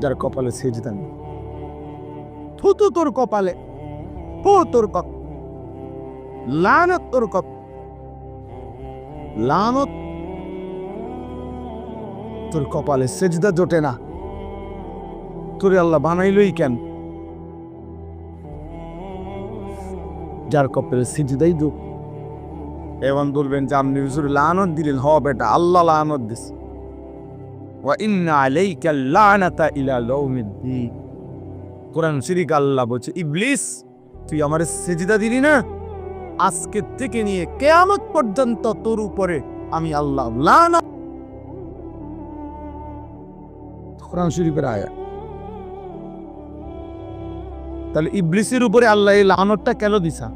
যার কপালে সেজদা নেই থুতু তোর কপালে হো তোর কপ, লানত তোর কপ। লানত তোর কপালে সেজদা জোটে না। তোরে আল্লাহ বানাইলই কেন? যার কপালে সেজদাই দুঃখ এবং বলবেন যে আপনি হুজুর লানত দিলেন, হ বেটা, আল্লাহ লানত দিস কোরআন শরীফ আল্লাহ বলছে ইবলিস তুই আমার সেজদা দিলি না? আজকে থেকে নিয়ে কেয়ামত পর্যন্ত তোর উপরে আমি আল্লাহ লানা কোরআন শরীফের আয়া তাহলে ইবলিসের উপরে আল্লাহ এই লানতটা কেন দিছা?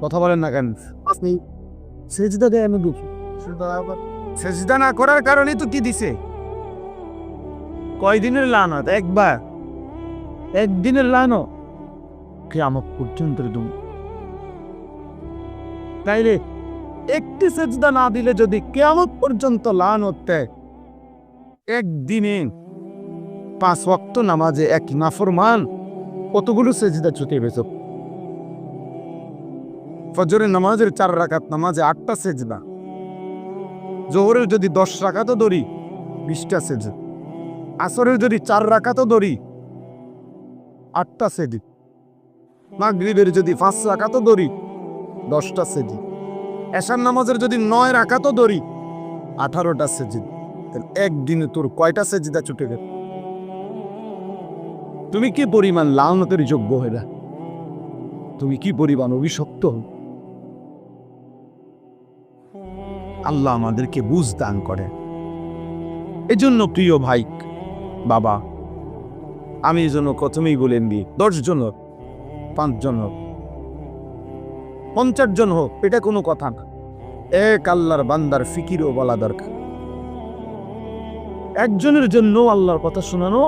কথা বলেন না কেন? আপনি সেজদা দেয় আমি দুঃখী। সেজদা না করার কারণে তো কি দিছে? কয়দিনের লানত? একবার। একদিনের লানো কে আমার পর্যন্ত দুম। তাইলে একটি সেজদা না দিলে যদি কেমন পর্যন্ত লান হতে একদিনে পাঁচ ওয়াক্ত নামাজে এক নাফরমান কতগুলো সেজদা ছুটে বেছ ফজরের নামাজের চার রাকাত, নামাজে আটটা সেজদা। জোহরের যদি দশ রাকাতও ধরি বিশটা সেজদা আসরের যদি চার রাকাতও ধরি আটটা সেজি। মাগরিবের যদি পাঁচ রাকাতও ধরি দশটা সেজি। এশার নামাজের যদি নয় রাকাতও ধরি আঠারোটা সেজি। তাহলে একদিনে তোর কয়টা সেজিদা ছুটে গেল? তুমি কি পরিমাণ লালনতের যোগ্য হইলা? তুমি কি পরিমাণ অভিশপ্ত আল্লাহ আমাদেরকে বুঝ দান করে। এজন্য প্রিয় ভাই, বাবা, আমি জন্য প্রথমেই বলেন দি দশজন হোক পাঁচ জন হোক পঞ্চাশ জন হোক, এটা কোনো কথা না। এক আল্লাহর বান্দার ফিকিরও বলা দরকার। একজনের জন্য আল্লাহর কথা শোনানো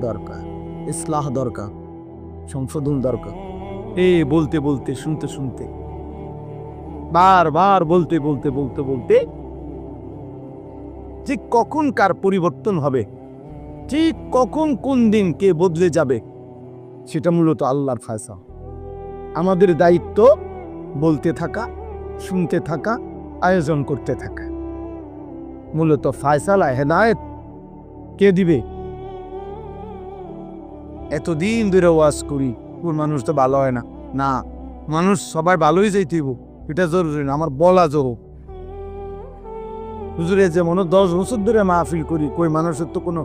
দরকার, ইসলাহ দরকার, সংশোধন দরকার। এ বলতে বলতে, শুনতে শুনতে বারবার বলতে বলতে বলতে বলতে যে কখন কার পরিবর্তন হবে, ঠিক কখন কোন দিন কে বদলে যাবে, সেটা মূলত আল্লাহর ফায়সা আমাদের দায়িত্ব বলতে থাকা, শুনতে থাকা, আয়োজন করতে থাকা। মূলত ফায়সালা, হেদায়ত কে দিবে? এতদিন ধরে ওয়াজ করি কোন মানুষ তো ভালো হয় না। না, মানুষ সবাই ভালোই যাইতেইব। এটা জরুরি না, আমার বলা জরুর। হুজুরে যেমন দশ বছর ধরে মাহফিল করি, কই মানুষের তো কোনো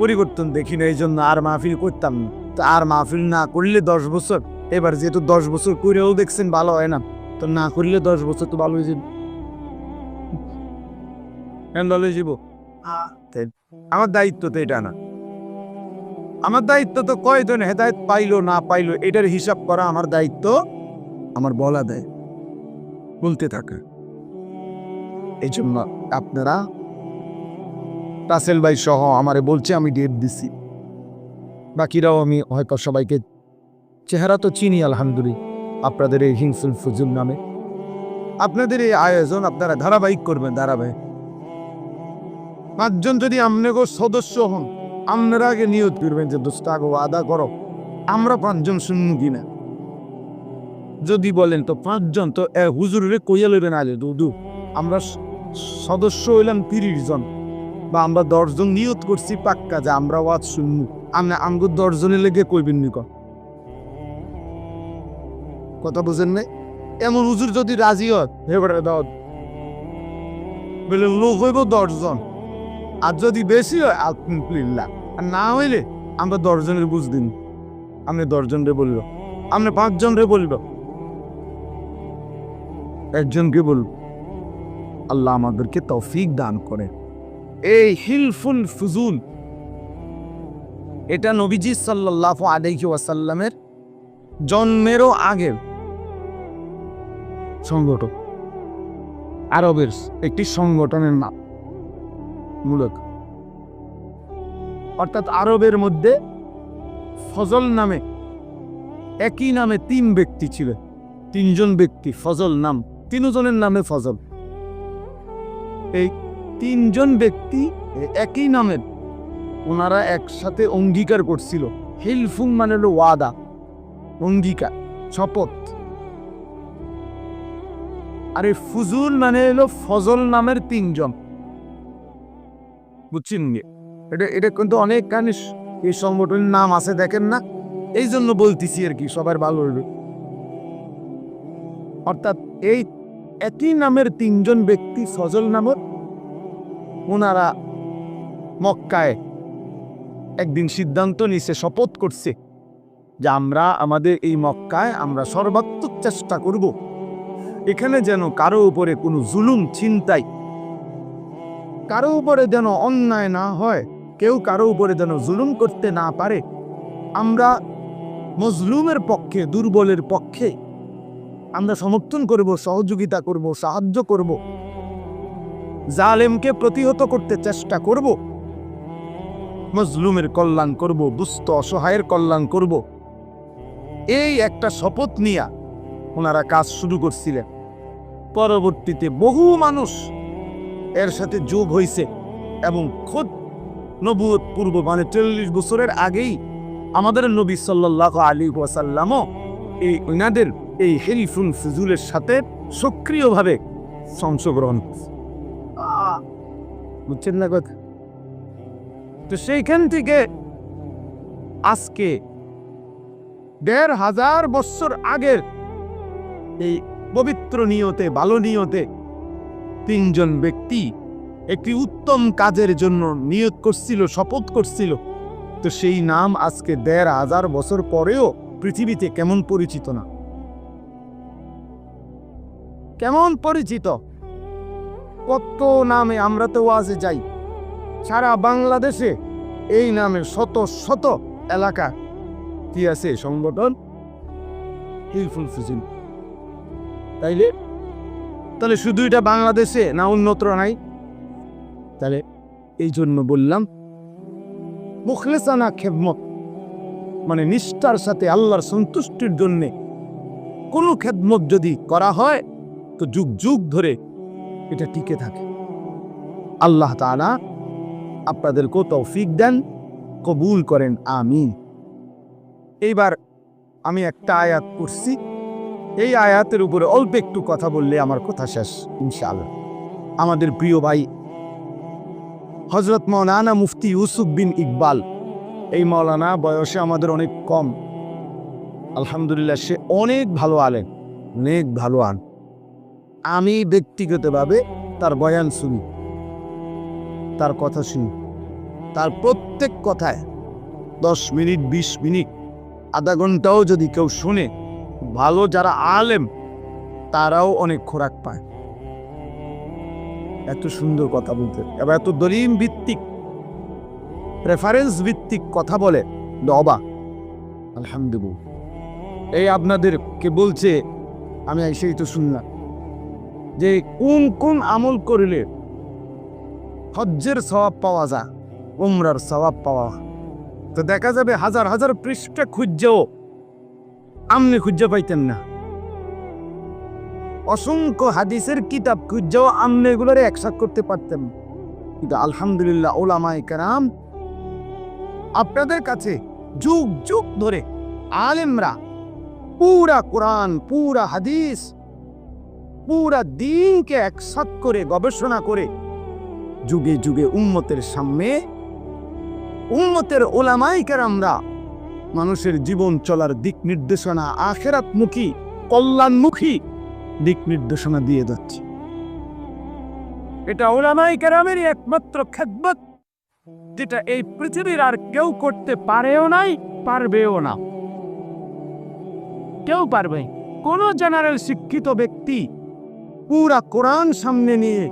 পরিবর্তন দেখি না এই জন্য আর মাহফিল করতাম না। তো আর মাহফিল না করলে দশ বছর, এবার যেহেতু দশ বছর করেও দেখছেন, ভালো হয় না। তো না করলে দশ বছর তো ভালো হয়ে যাবে কেন ভালো হয়ে যাব আমার দায়িত্ব তো এটা না। আমার দায়িত্ব তো কয়জন হেদায়ত পাইলো না পাইলো, এটার হিসাব করা আমার দায়িত্ব, আমার বলা দেয় বলতে থাকে। এই জন্য আপনারা রাসেল ভাই সহ আমারে বলছে, আমি ডেট দিছি। বাকিরাও আমি হয়তো সবাইকে চেহারা তো চিনি, আলহামদুলিল্লাহ। আপনাদের এই হিংসুল ফুজুল নামে। আপনাদের এই আয়োজন আপনারা ধারাবাহিক করবেন, ধারাবাহিক। পাঁচজন যদি আপনাকে সদস্য হন আপনারা আগে নিয়োগ করবেন যে দোষটা আগে, আদা করো। আমরা পাঁচজন শূন্য কিনা? যদি বলেন, তো পাঁচজন, তো হুজুরে কইয়া লইবেন আলে দুদু আমরা সদস্য হইলাম তিরিশ জন বা আমরা দশজন নিয়ত করছি পাক্কা যে আমরা ওয়াজ শুনব আমরা আমগো দশজনের লেগে কইবেন নি কন। কথা বুঝেন নাই? এমন হুজুর যদি রাজি হয় এবারে দাও বলে লোক হইব দশজন। আর যদি বেশি হয়, আলহামদুলিল্লাহ। আর না হইলে, আমরা দশজনের বুঝ দিন। আপনি দশজন রে বলল আপনি পাঁচজন রে একজনকে বলব? আল্লাহ আমাদেরকে তৌফিক দান করে। এই হিলফুল ফুজুল, এটা নবীজি সাল্লাহ আলাইহি ওয়াসাল্লামের জন্মেরও আগে। সংগঠন আরবের একটি সংগঠনের নাম মূলত অর্থাৎ আরবের মধ্যে ফজল নামে, একই নামে তিন ব্যক্তি ছিলেন তিনজন ব্যক্তি, ফজল নাম। তিনজনের নামে ফজল। এই তিনজন ব্যক্তি একই নামের ওনারা একসাথে অঙ্গীকার করছিল। হিলফুং মানে হলো ওয়াদা, অঙ্গীকার, শপথ। আর এই ফুজুল মানে হলো ফজল নামের তিনজন। বুঝছেন? এটা এটা কিন্তু অনেক কানি এই সংগঠনের নাম আছে, দেখেন না? এই জন্য বলতেছি আর কি সবার ভালো অর্থাৎ এই একই নামের তিনজন ব্যক্তি সজল নামক ওনারা মক্কায় একদিন সিদ্ধান্ত নিছে, শপথ করছে যে আমরা আমাদের এই মক্কায় আমরা সর্বাত্মক চেষ্টা করব। এখানে যেন কারও উপরে কোনো জুলুম চিন্তাই কারও উপরে যেন অন্যায় না হয়, কেউ কারও উপরে যেন জুলুম করতে না পারে, আমরা মজলুমের পক্ষে, দুর্বলের পক্ষে আমরা সমর্থন করব, সহযোগিতা করব, সাহায্য করব। জালেমকে প্রতিহত করতে চেষ্টা করব। মজলুমের কল্যাণ করব, দুস্থ, অসহায়ের কল্যাণ করব। এই একটা শপথ নিয়া ওনারা কাজ শুরু করছিলেন। পরবর্তীতে বহু মানুষ এর সাথে যোগ হয়েছে এবং খোদ নবুয়ত পূর্ব মানে চল্লিশ বছরের আগেই আমাদের নবী সাল্লাহ আলী ওয়াসাল্লামও এই ওনাদের এই হেরিফুল ফিজুলের সাথে সক্রিয়ভাবে অংশগ্রহণ! বুঝছেন না কথা তো সেইখান থেকে আজকে দেড় হাজার বছর আগের এই পবিত্র নিয়তে, ভালো নিয়তে তিনজন ব্যক্তি একটি উত্তম কাজের জন্য নিয়ত করছিল, শপথ করছিল তো সেই নাম আজকে দেড় হাজার বছর পরেও পৃথিবীতে কেমন পরিচিত না? কেমন পরিচিত? কত নামে আমরা তো ওয়াজে যাই। সারা বাংলাদেশে এই নামে শত শত এলাকা। কি আছে সংগঠন? হিলফুল ফুজিল তাইলে? তাহলে শুধু এটা বাংলাদেশে না উন্নত নাই? তাহলে এই জন্য বললাম মুখলেসানা খেদমত। মানে নিষ্ঠার সাথে আল্লাহর সন্তুষ্টির জন্যে কোনো খেদমত যদি করা হয়, তো যুগ যুগ ধরে এটা টিকে থাকে। আল্লাহ তাআলা আপনাদেরকেও তৌফিক দেন, কবুল করেন, আমিন। এইবার আমি একটা আয়াত করছি এই আয়াতের উপরে অল্প একটু কথা বললে আমার কথা শেষ, ইনশাআল্লাহ। আমাদের প্রিয় ভাই হজরত মৌলানা মুফতি ইউসুফ বিন ইকবাল এই মৌলানা বয়সে আমাদের অনেক কম। আলহামদুলিল্লাহ, সে অনেক ভালো আলেন অনেক ভালো আন। আমি ব্যক্তিগতভাবে তার বয়ান শুনি, তার কথা শুনি, তার প্রত্যেক কথায় দশ মিনিট, বিশ মিনিট, আধা ঘন্টাও যদি কেউ শুনে, ভালো যারা আলেম, তারাও অনেক খোরাক পায়। এত সুন্দর কথা বলতে, এবার এত দলিম ভিত্তিক রেফারেন্স ভিত্তিক কথা বলে। দবা আলহামদুলিল্লাহ। এই আপনাদেরকে বলছে, আমি সেই তো শুনলাম। যে কোন কোন আমল করলে হজ্জের স্বভাব পাওয়া যায়, উমরার স্বভাব পাওয়া তো দেখা যাবে হাজার হাজার পৃষ্ঠা খুঁজছেও আমনি খুঁজে পাইতেন না। অসংখ্য হাদিসের কিতাব খুঁজেও আমনে এগুলোরে একসাথ করতে পারতেন। কিন্তু আলহামদুলিল্লাহ ওলামাই কেরাম আপনাদের কাছে যুগ যুগ ধরে আলেমরা পুরা কোরআন, পুরা হাদিস, পুরা দিনকে একসাথ করে গবেষণা করে যুগে যুগে উম্মতের সামনে উম্মতের ওলামাই কেরামরা মানুষের জীবন চলার দিক নির্দেশনা আখেরাতমুখী, কল্যাণমুখী দিক নির্দেশনা দিয়ে যাচ্ছে। এটা ওলামাই কেরামেরই একমাত্র খেদমত। যেটা এই পৃথিবীর আর কেউ করতে পারেও নাই, পারবেও না। কেউ পারবে? কোন জেনারেল শিক্ষিত ব্যক্তি পুরা কোরআন সামনে নিয়ে,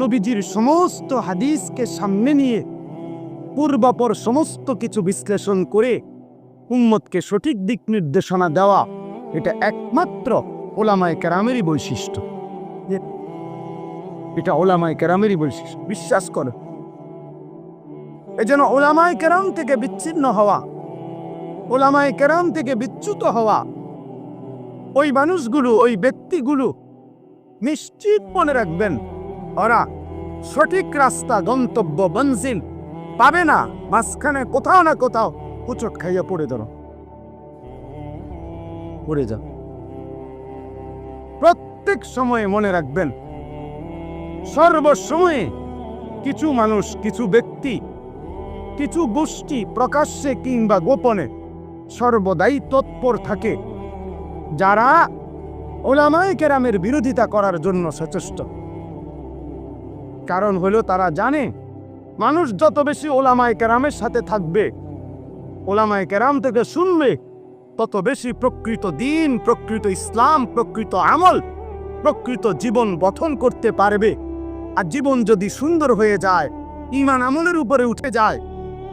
নবীজির সমস্ত হাদিসকে সামনে নিয়ে, পূর্বাপর সমস্ত কিছু বিশ্লেষণ করে উম্মতকে সঠিক দিক নির্দেশনা দেওয়া, এটা একমাত্র ওলামায় কেরামেরই বৈশিষ্ট্য। এটা ওলামায় কেরামেরই বৈশিষ্ট্য। বিশ্বাস করে। এজন্য ওলামায় কেরাম থেকে বিচ্ছিন্ন হওয়া, ওলামায় কেরাম থেকে বিচ্যুত হওয়া, ওই মানুষগুলো, ওই ব্যক্তিগুলো নিশ্চিত মনে রাখবেন, ওরা সঠিক রাস্তা, গন্তব্য, মঞ্জিল পাবে না, মাঝখানে কোথাও না কোথাও উচট খাইয়া পড়ে ধরো। পড়ে যাও। প্রত্যেক সময়ে মনে রাখবেন, সর্বসময়ে কিছু মানুষ, কিছু ব্যক্তি কিছু গোষ্ঠী প্রকাশ্যে কিংবা গোপনে সর্বদাই তৎপর থাকে, যারা ওলামায় কেরামের বিরোধিতা করার জন্য সচেষ্ট। কারণ হলো তারা জানে, মানুষ যত বেশি ওলামায় কেরামের সাথে থাকবে, ওলামায় কেরাম থেকে শুনবে, তত বেশি প্রকৃত দিন, প্রকৃত ইসলাম, প্রকৃত আমল, প্রকৃত জীবন গঠন করতে পারবে। আর জীবন যদি সুন্দর হয়ে যায় ইমান আমলের উপরে উঠে যায়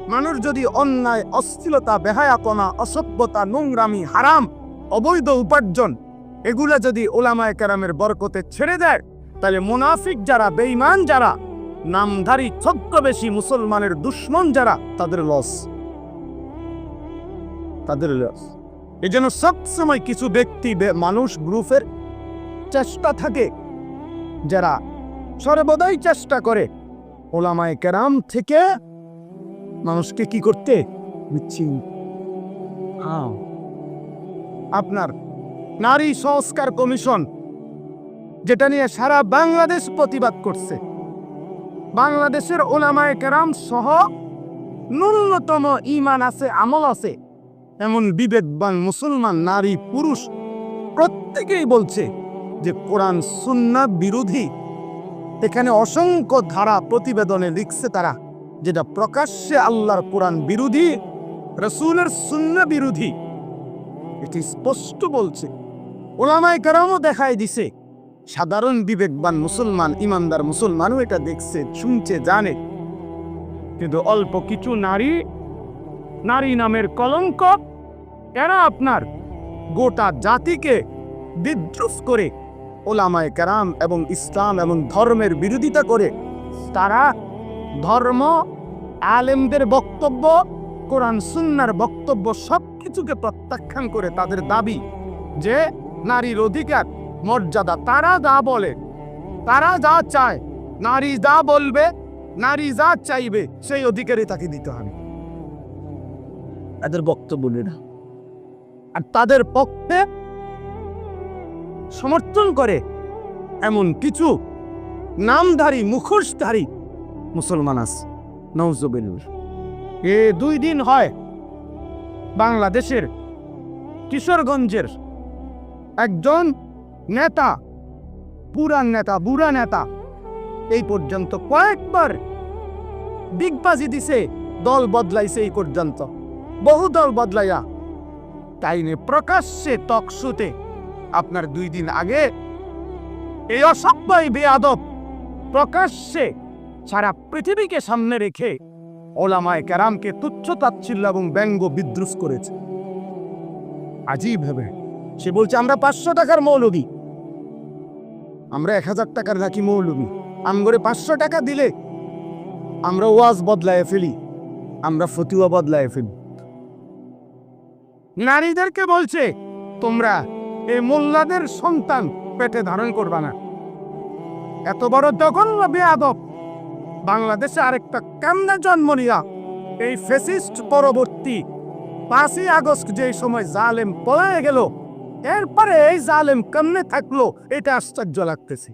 মানুষ যদি অন্যায় অস্থিরতা বেহায়াপনা, অসভ্যতা, নোংরামি, হারাম, অবৈধ উপার্জন, এগুলা যদি ওলামায় কেরামের বরকতে ছেড়ে দেয়, তাহলে মুনাফিক যারা, বেঈমান যারা, নামধারী, ছদ্মবেশী মুসলমানের দুশ্মন যারা, তাদের লস তাদের লস এই জন্য সবসময় কিছু ব্যক্তি মানুষ গ্রুপের চেষ্টা থাকে, যারা সর্বদাই চেষ্টা করে, ওলামায় কেরাম থেকে মানুষকে কি করতে? আপনার নারী সংস্কার কমিশন, যেটা নিয়ে সারা বাংলাদেশ প্রতিবাদ করছে। বাংলাদেশের ওলামায় কেরাম সহ ন্যূনতম ইমান আছে, আমল আছে। এমন বিবেকবান মুসলমান নারী, পুরুষ প্রত্যেকেই বলছে যে কোরআন সুন্না বিরোধী। এখানে অসংখ্য ধারা প্রতিবেদনে লিখছে তারা। যেটা প্রকাশ্যে আল্লাহর কোরআন বিরোধী, রসুলের সুন্না বিরোধী। এটি স্পষ্ট বলছে। ওলামায় কারামও দেখায় দিছে। সাধারণ বিবেকবান মুসলমান, ইমানদার মুসলমানও এটা দেখছে, শুনছে, জানে। কিন্তু অল্প কিছু নারী নারী নামের কলঙ্ক, এরা আপনার গোটা জাতিকে বিদ্রুপ করে ওলামায় কারাম এবং ইসলাম এবং ধর্মের বিরোধিতা করে। তারা ধর্ম আলেমদের বক্তব্য কোরআন সুন্নার বক্তব্য সব কিছুকে প্রত্যাখ্যান করে তাদের দাবি যে নারীর অধিকার মর্যাদা তারা যা বলে তারা যা চায় নারী যা বলবে নারী যা চাইবে সেই অধিকারই তাকে দিতে হবে। তাদের বক্তব্য না আর তাদের পক্ষে সমর্থন করে এমন কিছু নামধারী মুখোশধারী মুসলমান আছে। নৌজবিনুর এ দুই দিন হয় বাংলাদেশের কিশোরগঞ্জের একজন নেতা, পুরান নেতা, বুড়া নেতা, এই পর্যন্ত কয়েকবার ডিগবাজি দিছে, দল বদলাইছে এই পর্যন্ত। বহু দল বদলাইয়া তাই তাইনে প্রকাশ্যে টকশুতে আপনার দুই দিন আগে এই অসভ্যই বেয়াদব প্রকাশ্যে সারা পৃথিবীকে সামনে রেখে ওলামায় ক্যারামকে তুচ্ছ তাচ্ছিল্য এবং ব্যঙ্গ বিদ্রুস করেছে। আজই ভেবে সে বলছে, আমরা পাঁচশো টাকার মৌলবী। আমরা এক হাজার টাকার নাকি মৌলবী। আমগরে পাঁচশো টাকা দিলে আমরা ওয়াজ বদলায় ফেলি, আমরা ফতুয়া বদলায় ফেলি। নারীদেরকে বলছে, তোমরা এই মোল্লাদের সন্তান পেটে ধারণ করবা না। এত বড় জঘন্য বেয়াদব বাংলাদেশে আরেকটা কান্না জন্ম নিয়া এই ফেসিস্ট পরবর্তী পাঁচই আগস্ট যে সময় জালেম পলায় গেল, এরপরে এই জালেম কেমনে থাকল, এটা আশ্চর্য লাগতেছে।